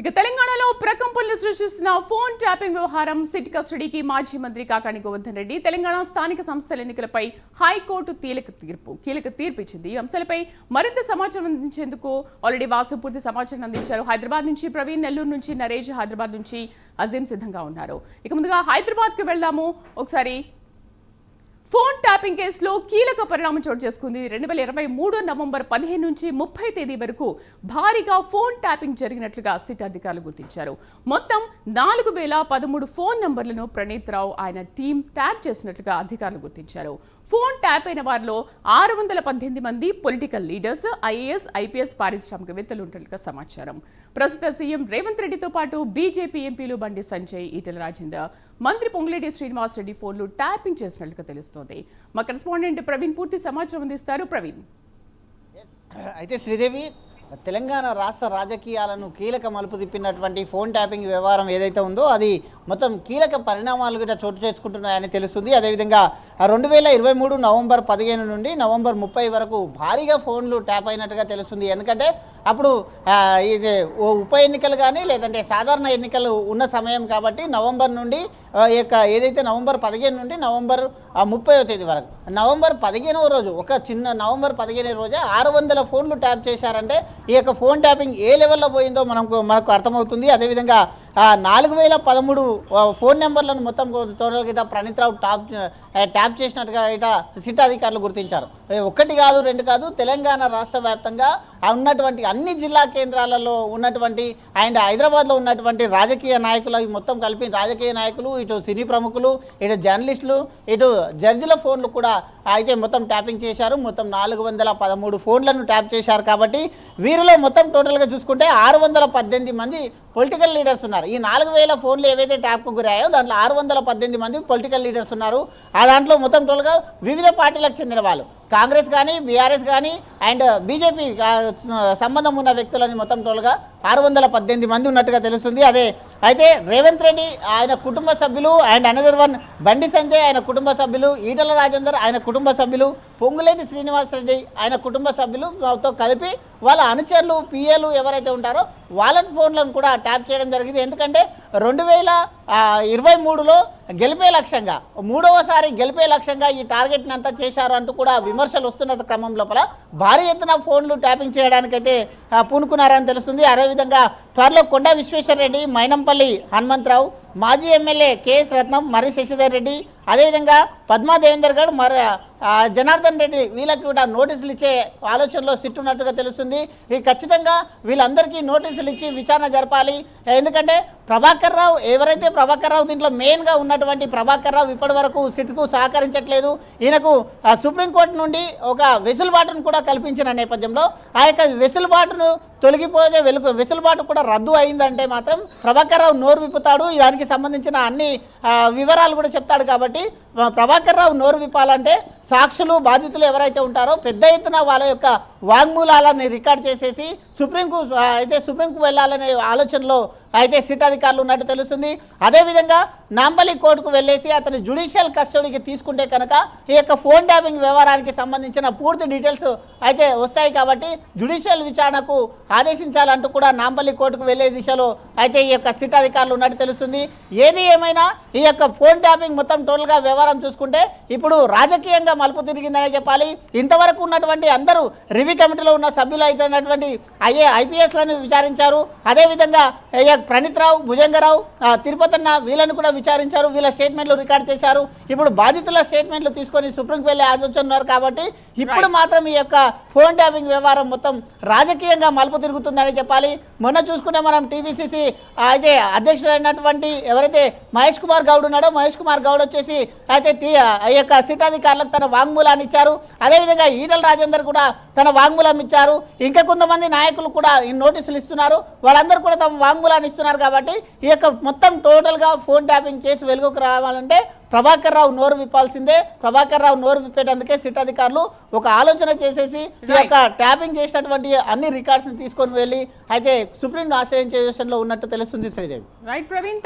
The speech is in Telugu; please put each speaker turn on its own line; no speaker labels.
ఇక తెలంగాణలో ప్రకంపనలు సృష్టిస్తున్న ఫోన్ ట్యాపింగ్ వ్యవహారం సిట్ కస్టడీకి మాజీ మంత్రి కాకాణి గోవర్ధన్ రెడ్డి తెలంగాణ స్థానిక సంస్థల ఎన్నికలపై హైకోర్టు కీలక తీర్పు కీలక తీర్పు ఇచ్చింది. ఈ అంశాలపై మరింత సమాచారం అందించేందుకు ఆల్రెడీ వాసు పూర్తి సమాచారం అందించారు. హైదరాబాద్ నుంచి ప్రవీణ్ నెల్లూరు నుంచి నరేష్ హైదరాబాద్ నుంచి అజీం సిద్ధంగా ఉన్నారు. ఇక ముందుగా హైదరాబాద్కి వెళ్దాము. ఒకసారి ఫోన్ ట్యాపింగ్ కేసులో కీలక పరిణామం చోటు చేసుకుంది. రెండు వేల ఇరవై మూడు నవంబర్ పదిహేను నుంచి ముప్పై తేదీ వరకు భారీగా ఫోన్ ట్యాపింగ్ జరిగినట్లుగా సిట్ అధికారులు గుర్తించారు. మొత్తం నాలుగు వేల పదమూడు ఫోన్ నంబర్లను ప్రణీత్ రావు ఆయన టీం ట్యాప్ చేసినట్లుగా అధికారులు గుర్తించారు. ఫోన్ ట్యాప్ అయిన వారిలో ఆరు వందల పద్దెనిమిది మంది పొలిటికల్ లీడర్స్ ఐఏఎస్ ఐపీఎస్ పారిశ్రామికవేత్తలు ఉన్నట్లుగా సమాచారం. ప్రస్తుత సీఎం రేవంత్ రెడ్డితో పాటు బీజేపీ ఎంపీలు బండి సంజయ్ ఈటెల రాజేందర్ మంత్రి పొంగిరెడ్డి శ్రీనివాస్ రెడ్డి ఫోన్లు ట్యాపింగ్ చేసినట్లుగా తెలుస్తుంది. మా కరెస్పాండెంట్ ప్రవీణ్ పూర్తి సమాచారం అందిస్తారు. ప్రవీణ్.
అయితే శ్రీదేవి తెలంగాణ రాష్ట్ర రాజకీయాలను కీలక మలుపు తిప్పినటువంటి ఫోన్ ట్యాపింగ్ వ్యవహారం ఏదైతే ఉందో అది మొత్తం కీలక పరిణామాలు కూడా చోటు చేసుకుంటున్నాయని తెలుస్తుంది. అదేవిధంగా రెండు వేల ఇరవై మూడు నవంబర్ పదిహేను నుండి నవంబర్ ముప్పై వరకు భారీగా ఫోన్లు ట్యాప్ అయినట్టుగా తెలుస్తుంది. ఎందుకంటే అప్పుడు ఇది ఉప ఎన్నికలు కానీ లేదంటే సాధారణ ఎన్నికలు ఉన్న సమయం కాబట్టి నవంబర్ నుండి ఈ యొక్క ఏదైతే నవంబర్ పదిహేను నుండి నవంబర్ ముప్పై ముప్పైవ తేదీ వరకు నవంబర్ పదిహేనవ రోజు ఒక చిన్న నవంబర్ పదిహేనవ రోజే ఆరు వందల ఫోన్లు ట్యాప్ చేశారంటే ఈ యొక్క ఫోన్ ట్యాపింగ్ ఏ లెవెల్లో పోయిందో మనకు మనకు అర్థమవుతుంది. అదేవిధంగా నాలుగు వేల పదమూడు ఫోన్ నెంబర్లను మొత్తం టోటల్గా ఇట ప్రణీత్ రావు టాప్ ట్యాప్ చేసినట్టుగా ఇట సిట్ అధికారులు గుర్తించారు. ఒకటి ఒక్కటి కాదు రెండు కాదు తెలంగాణ రాష్ట్ర వ్యాప్తంగా ఉన్నటువంటి అన్ని జిల్లా కేంద్రాలలో ఉన్నటువంటి అండ్ హైదరాబాద్లో ఉన్నటువంటి రాజకీయ నాయకులు అవి మొత్తం కలిపి రాజకీయ నాయకులు ఇటు సినీ ప్రముఖులు ఇటు జర్నలిస్టులు ఇటు జడ్జిల ఫోన్లు కూడా అయితే మొత్తం ట్యాపింగ్ చేశారు. మొత్తం నాలుగు వందల పదమూడు ఫోన్లను ట్యాప్ చేశారు కాబట్టి వీరిలో మొత్తం టోటల్గా చూసుకుంటే ఆరు వందల పద్దెనిమిది మంది పొలిటికల్ లీడర్స్ ఉన్నారు. ఈ నాలుగు వేల ఫోన్లు ఏవైతే ట్యాప్కు గురాయో దాంట్లో ఆరు వందల పద్దెనిమిది మంది పొలిటికల్ లీడర్స్ ఉన్నారు. ఆ దాంట్లో మొత్తం టోటల్గా వివిధ పార్టీలకు చెందిన వాళ్ళు. కాంగ్రెస్ కానీ బీఆర్ఎస్ కానీ అండ్ బీజేపీ సంబంధం ఉన్న వ్యక్తులని మొత్తం టోల్గా ఆరు వందల పద్దెనిమిది మంది ఉన్నట్టుగా తెలుస్తుంది. అదే అయితే రేవంత్ రెడ్డి ఆయన కుటుంబ సభ్యులు and another one Bandi Sanjay ఆయన కుటుంబ సభ్యులు ఈటల రాజేందర్ ఆయన కుటుంబ సభ్యులు పొంగులేటి శ్రీనివాస్ రెడ్డి ఆయన కుటుంబ సభ్యులుతో కలిపి వాళ్ళ అనుచరులు పిఏలు ఎవరైతే ఉంటారో వాళ్ళ ఫోన్లను కూడా ట్యాప్ చేయడం జరిగింది. ఎందుకంటే రెండు వేల ఇరవై మూడులో గెలిపే లక్ష్యంగా మూడవసారి గెలిపే లక్ష్యంగా ఈ టార్గెట్ని అంతా చేశారు అంటూ కూడా విమర్శలు వస్తున్న క్రమం లోపల భారీ ఎత్తున ఫోన్లు ట్యాపింగ్ చేయడానికైతే పూనుకున్నారని తెలుస్తుంది. అదేవిధంగా త్వరలో కొండా విశ్వేశ్వరరెడ్డి మైనంపల్లి హనుమంతరావు మాజీ MLA K S Ratnam Marri Shashidhar Reddy అదేవిధంగా పద్మా దేవేందర్ గౌడ్ మరి జనార్దన్ రెడ్డి వీళ్ళకి కూడా నోటీసులు ఇచ్చే ఆలోచనలో సిట్టున్నట్టుగా తెలుస్తుంది. ఈ ఖచ్చితంగా వీళ్ళందరికీ నోటీసులు ఇచ్చి విచారణ జరపాలి. ఎందుకంటే ప్రభాకర్ రావు ఎవరైతే ప్రభాకర్ రావు దీంట్లో మెయిన్గా ఉన్నటువంటి ప్రభాకర్ రావు ఇప్పటి వరకు సిట్కు సహకరించట్లేదు. ఈయనకు సుప్రీంకోర్టు నుండి ఒక వెసులుబాటును కూడా కల్పించిన నేపథ్యంలో ఆ యొక్క వెసులుబాటును తొలగిపోయే వెలుగు వెసులుబాటు కూడా రద్దు అయిందంటే మాత్రం ప్రభాకర్ రావు నోరు విప్పుతాడు. దానికి సంబంధించిన అన్ని వివరాలు కూడా చెప్తాడు కాబట్టి ప్రభాకర్ రావు నోరు విప్పాలంటే సాక్షులు బాధితులు ఎవరైతే ఉంటారో పెద్ద ఎత్తున వాళ్ళ యొక్క వాంగ్మూలాలని రికార్డ్ చేసేసి సుప్రీంకు అయితే సుప్రీంకు వెళ్ళాలనే ఆలోచనలో అయితే సిట్ అధికారులు ఉన్నట్టు తెలుస్తుంది. అదేవిధంగా నాంబలి కోర్టుకు వెళ్ళేసి అతని జుడిషియల్ కస్టడీకి తీసుకుంటే కనుక ఈ యొక్క ఫోన్ ట్యాపింగ్ వ్యవహారానికి సంబంధించిన పూర్తి డీటెయిల్స్ అయితే వస్తాయి కాబట్టి జ్యుడిషియల్ విచారణకు ఆదేశించాలంటూ కూడా నాంపల్లి కోర్టుకు వెళ్ళే దిశలో అయితే ఈ యొక్క సిట్ అధికారులు ఉన్నట్టు తెలుస్తుంది. ఏది ఏమైనా ఈ యొక్క ఫోన్ ట్యాపింగ్ మొత్తం టోటల్గా వ్యవహారం చూసుకుంటే ఇప్పుడు రాజకీయంగా మలుపు తిరిగిందనే చెప్పాలి. ఇంతవరకు ఉన్నటువంటి అందరూ రివ్యూ కమిటీలో ఉన్న సభ్యులు అయినటువంటి ఐఏ ఐపీఎస్లను విచారించారు. అదేవిధంగా ప్రణీత్రావు రావు భుజంగరావు తిరుపతి తిరుపతన్న వీళ్ళని కూడా విచారించారు వీళ్ళ స్టేట్మెంట్లు రికార్డ్ చేశారు. ఇప్పుడు బాధితుల స్టేట్మెంట్లు తీసుకొని సుప్రీంకి వెళ్ళే ఆలోచన ఉన్నారు కాబట్టి ఇప్పుడు మాత్రం ఈ యొక్క ఫోన్ ట్యాపింగ్ వ్యవహారం మొత్తం రాజకీయంగా మలుపు తిరుగుతుందని చెప్పాలి. మొన్న చూసుకుంటే మనం టీవీసీసీ అయితే అధ్యక్షుడైనటువంటి ఎవరైతే మహేష్ కుమార్ గౌడ్ ఉన్నాడో మహేష్ కుమార్ గౌడ్ వచ్చేసి అయితే టీ ఆ యొక్క సిట్ అధికారులకు తన వాంగ్మూలాన్ని ఇచ్చారు. అదేవిధంగా ఈటల రాజేందర్ కూడా తన వాంగ్మూలం ఇచ్చారు. ఇంకా కొంతమంది నాయకులు కూడా ఈ నోటీసులు ఇస్తున్నారు. వాళ్ళందరూ కూడా తమ వాంగ్మూలాన్ని ఇస్తున్నారు కాబట్టి ఈ యొక్క మొత్తం టోటల్గా ఫోన్ ట్యాపింగ్ చేసి వెలుగుకు రావాలంటే ప్రభాకర్ రావు నోరు విప్పాల్సిందే. ప్రభాకర్ రావు నోరు విప్పేటందుకే సిట్ అధికారులు ఒక ఆలోచన చేసేసి ఈ యొక్క ట్యాపింగ్ చేసినటువంటి అన్ని రికార్డ్స్ని తీసుకొని వెళ్ళి అయితే సుప్రీం ఆశ్రయించే విషయంలో ఉన్నట్టు తెలుస్తుంది శ్రీదేవి.
రైట్ ప్రవీణ్